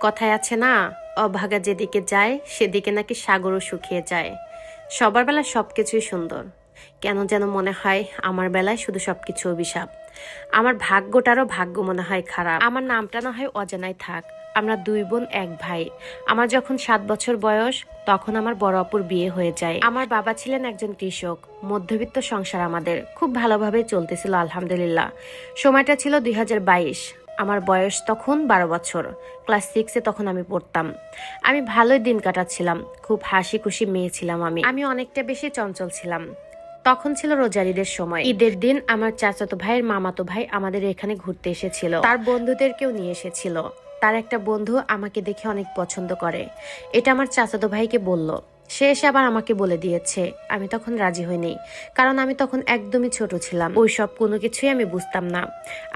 কথায় আছে না, অভাগা যেদিকে যায়, সেদিকে নাকি সাগরও শুকিয়ে যায়। সবার বেলা সব কিছুই সুন্দর। কেন যেন মনে হয় আমার বেলায় শুধু সবকিছু অভিশাপ। আমার ভাগ্যটারও ভাগ্য মনে হয় খারাপ। আমার নামটা না হয় অজানাই থাক। আমরা দুই বোন, এক ভাই। আমার যখন সাত বছর বয়স, তখন আমার বড় অপুর বিয়ে হয়ে যায়। আমার বাবা ছিলেন একজন কৃষক। মধ্যবিত্ত সংসার আমাদের। খুব ভালোভাবে চলতেছিল, আলহামদুলিল্লাহ। সময়টা ছিল দুই হাজার বাইশ। আমার বয়স তখন বারো বছর। ক্লাস সিক্সে তখন আমি পড়তাম। আমি ভালোই দিন কাটাচ্ছিলাম। খুব হাসি খুশি মেয়ে ছিলাম আমি। আমি অনেকটা বেশি চঞ্চল ছিলাম। তখন ছিল রোজার ঈদের সময়। ঈদের দিন আমার চাচাতো ভাইয়ের মামাতো ভাই আমাদের এখানে ঘুরতে এসেছিল। তার বন্ধুদেরকেও নিয়ে এসেছিল। তার একটা বন্ধু আমাকে দেখে অনেক পছন্দ করে। এটা আমার চাচাতো ভাইকে বলল। সে এসে আবার আমাকে বলে দিয়েছে। আমি তখন রাজি হইনি, কারণ আমি তখন একদমই ছোট ছিলাম। ওই সব কোনো কিছুই আমি বুঝতাম না।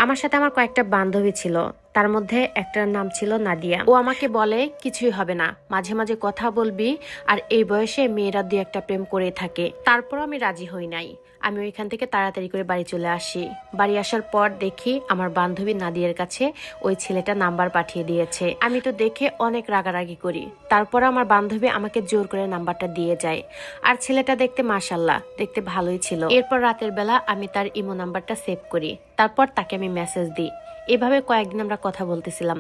আমার সাথে আমার কয়েকটা বান্ধবী ছিল। তার মধ্যে একটার নাম ছিল নাদিয়া। ও আমাকে বলে, কিছুই হবে না। মাঝে মাঝে কথা বলবি আর এই বয়সে মেয়েরা দুই একটা প্রেম করে থাকে। তারপর আমি রাজি হই নাই। আমি ওইখান থেকে তাড়াতাড়ি করে বাড়ি চলে আসি। বাড়ি আসার পর দেখি আমার বান্ধবী নাদিয়ার কাছে ওই ছেলেটা নাম্বার পাঠিয়ে দিয়েছে। আমি তো দেখে অনেক রাগারাগি করি। তারপর আমার বান্ধবী আমাকে জোর করে নাম্বারটা দিয়ে যায়। আর ছেলেটা দেখতে মাশাল্লাহ, দেখতে ভালোই ছিল। এরপর রাতের বেলা আমি তার ইমো নাম্বারটা সেভ করি। তারপর তাকে আমি মেসেজ দিই। এভাবে কয়েকদিন আমরা কথা বলতেছিলাম।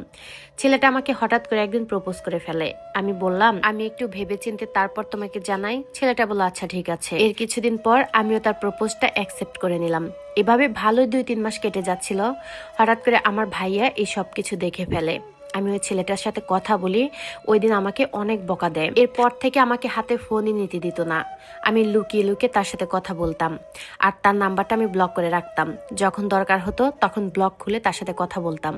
ছেলেটা আমাকে হঠাৎ করে একদিন প্রপোজ করে ফেলে। আমি বললাম, আমি একটু ভেবে চিনতে তারপর তোমাকে জানাই। ছেলেটা বলো আচ্ছা ঠিক আছে। এর কিছুদিন পর আমিও তার প্রপোজটা অ্যাকসেপ্ট করে নিলাম। এভাবে ভালোই দুই তিন মাস কেটে যাচ্ছিল। হঠাৎ করে আমার ভাইয়া এই সব কিছু দেখে ফেলে। আমি ওই ছেলেটার সাথে কথা বলি, ওই দিন আমাকে অনেক বকা দেয়। এরপর থেকে আমাকে হাতে ফোনই নিতে দিত না। আমি লুকিয়ে লুকিয়ে তার সাথে কথা বলতাম আর তার নাম্বারটা আমি ব্লক করে রাখতাম। যখন দরকার হতো তখন ব্লক খুলে তার সাথে কথা বলতাম।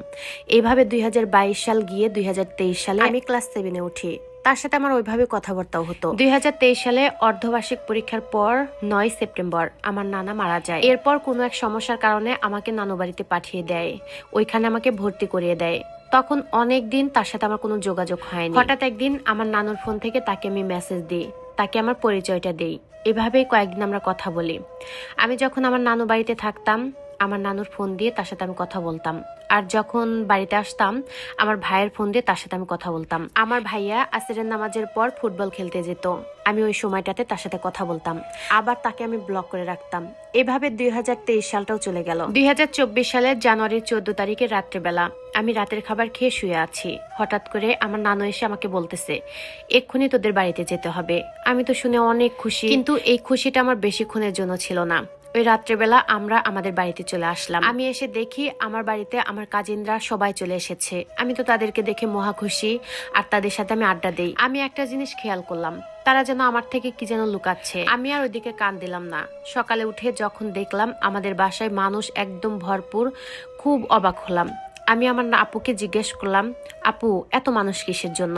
এইভাবে দুই হাজার বাইশ সাল গিয়ে দুই হাজার তেইশ সালে আমি ক্লাস সেভেনে উঠি। তার সাথে আমার ওইভাবে কথাবার্তাও হতো। দুই হাজার তেইশ সালে অর্ধবার্ষিক পরীক্ষার পর নয় সেপ্টেম্বর আমার নানা মারা যায়। এরপর কোনো এক সমস্যার কারণে আমাকে নানু বাড়িতে পাঠিয়ে দেয়। ওইখানে আমাকে ভর্তি করিয়ে দেয়। তখন অনেক দিন তার সাথে আমার কোনো যোগাযোগ হয়নি। হঠাৎ একদিন আমার নানুর ফোন থেকে তাকে আমি মেসেজ দিই, তাকে আমার পরিচয়টা দেই। এভাবেই কয়েকদিন আমরা কথা বলি। আমি যখন আমার নানু বাড়িতে থাকতাম আমার নানুর ফোন দিয়ে তার সাথে আমি কথা বলতাম। আর যখন বাড়িতে আসতাম, আমার ভাইয়ের ফোন দিয়ে তার সাথে আমি কথা বলতাম। আমার ভাইয়া আসরের নামাজের পর ফুটবল খেলতে যেত। আমি ওই সময়টাতে তার সাথে কথা বলতাম। আবার তাকে আমি ব্লক করে রাখতাম। এভাবে দুই হাজার তেইশ সালটাও চলে গেল। দুই হাজার চব্বিশ সালের জানুয়ারির চোদ্দ তারিখের রাত্রেবেলা আমি রাতের খাবার খেয়ে শুয়ে আছি। হঠাৎ করে আমার নানু এসে আমাকে বলতেছে, এক্ষুনি তোদের বাড়িতে যেতে হবে। আমি তো শুনে অনেক খুশি। কিন্তু এই খুশিটা আমার বেশিক্ষণের জন্য ছিল না। ওই রাত্রেবেলা আমরা আমাদের বাড়িতে চলে আসলাম। আমি এসে দেখি আমার বাড়িতে আমার কাজিনরা সবাই চলে এসেছে। আমি তো তাদেরকে দেখে মহা খুশি, আর তাদের সাথে আমি আড্ডা দেই। আমি একটা জিনিস খেয়াল করলাম, তারা যেন আমার থেকে কি যেন লুকাচ্ছে। আমি আর ওইদিকে কান দিলাম না। সকালে উঠে যখন দেখলাম আমাদের বাসায় মানুষ একদম ভরপুর, খুব অবাক হলাম। আমি আমার আপুকে জিজ্ঞেস করলাম, আপু, এত মানুষ কিসের জন্য?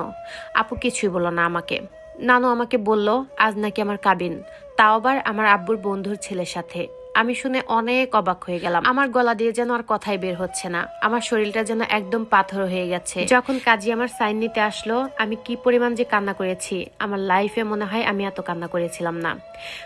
আপু, কিছুই বলো না আমাকে। নানু আমাকে বলল আজ নাকি আমার কাবিন। তাও আবার আমার আব্বুর বন্ধুর ছেলের সাথে। আমি শুনে অনেক অবাক হয়ে গেলাম। আমার গলা দিয়ে যেন আর কথাই বের হচ্ছে না। আমার শরীরটা যেন একদম পাথর হয়ে গেছে। যখন কাজী আমার সাইন নিতে আসলো, আমি কি পরিমাণ যে কান্না করেছি, আমার লাইফে মনে হয় আমি এত কান্না করেছিলাম না।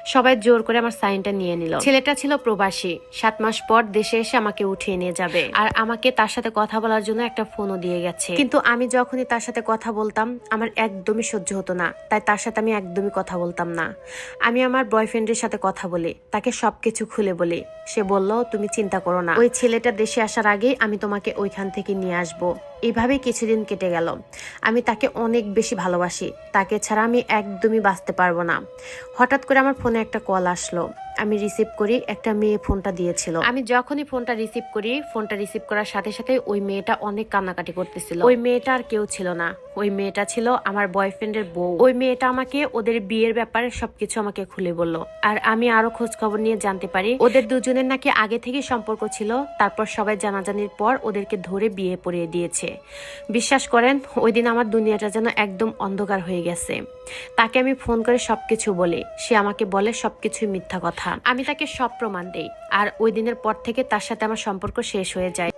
সবাই জোর করে আমার সাইনটা নিয়ে নিল। ছেলেটা ছিল প্রবাসী। সাত মাস পর দেশে এসে আমাকে উঠিয়ে নিয়ে যাবে। আর আমাকে তার সাথে কথা বলার জন্য একটা ফোনও দিয়ে গেছে। কিন্তু আমি যখনই তার সাথে কথা বলতাম, আমার একদমই সহ্য হতো না। তাই তার সাথে আমি একদমই কথা বলতাম না। আমি আমার বয়ফ্রেন্ডের সাথে কথা বলি। তাকে সবকিছু খুলে বলি, সে বলল, তুমি চিন্তা করো না। ওই ছেলেটা দেশে আসার আগে আমি তোমাকে ওইখান থেকে নিয়ে আসব। এইভাবেই কিছুদিন কেটে গেল। আমি তাকে অনেক বেশি ভালোবাসি। তাকে ছাড়া আমি একদমই বাঁচতে পারব না। হঠাৎ করে আমার ফোনে একটা কল আসলো। আমি রিসিভ করি একটা মেয়ে ফোনটা দিয়েছিল। আমি যখনই ফোনটা রিসিভ করি ফোনটা রিসিভ করার সাথে সাথে ওই মেয়েটা অনেক কান্নাকাটি করতেছিল। ওই মেয়েটা আর কেউ ছিল না। ওই মেয়েটা ছিল আমার বয়ফ্রেন্ডের বউ। ওই মেয়েটা আমাকে ওদের বিয়ের ব্যাপারে সবকিছু আমাকে খুলে বলল। আর আমি আরও খোঁজ খবর নিয়ে জানতে পারি ওদের দুজনের নাকি আগে থেকে সম্পর্ক ছিল তারপর সবাই জানাজানির পর ওদেরকে ধরে বিয়ে পড়িয়ে দিয়েছে। বিশ্বাস করেন ওই দিন আমার দুনিয়াটা যেন একদম অন্ধকার হয়ে গেছে। তাকে আমি ফোন করে সবকিছু বলি। সে আমাকে বলে সবকিছুই মিথ্যা কথা। আমি তাকে সব প্রমাণ দেই, আর ওই দিনের পর থেকে তার সাথে আমার সম্পর্ক শেষ হয়ে যায়।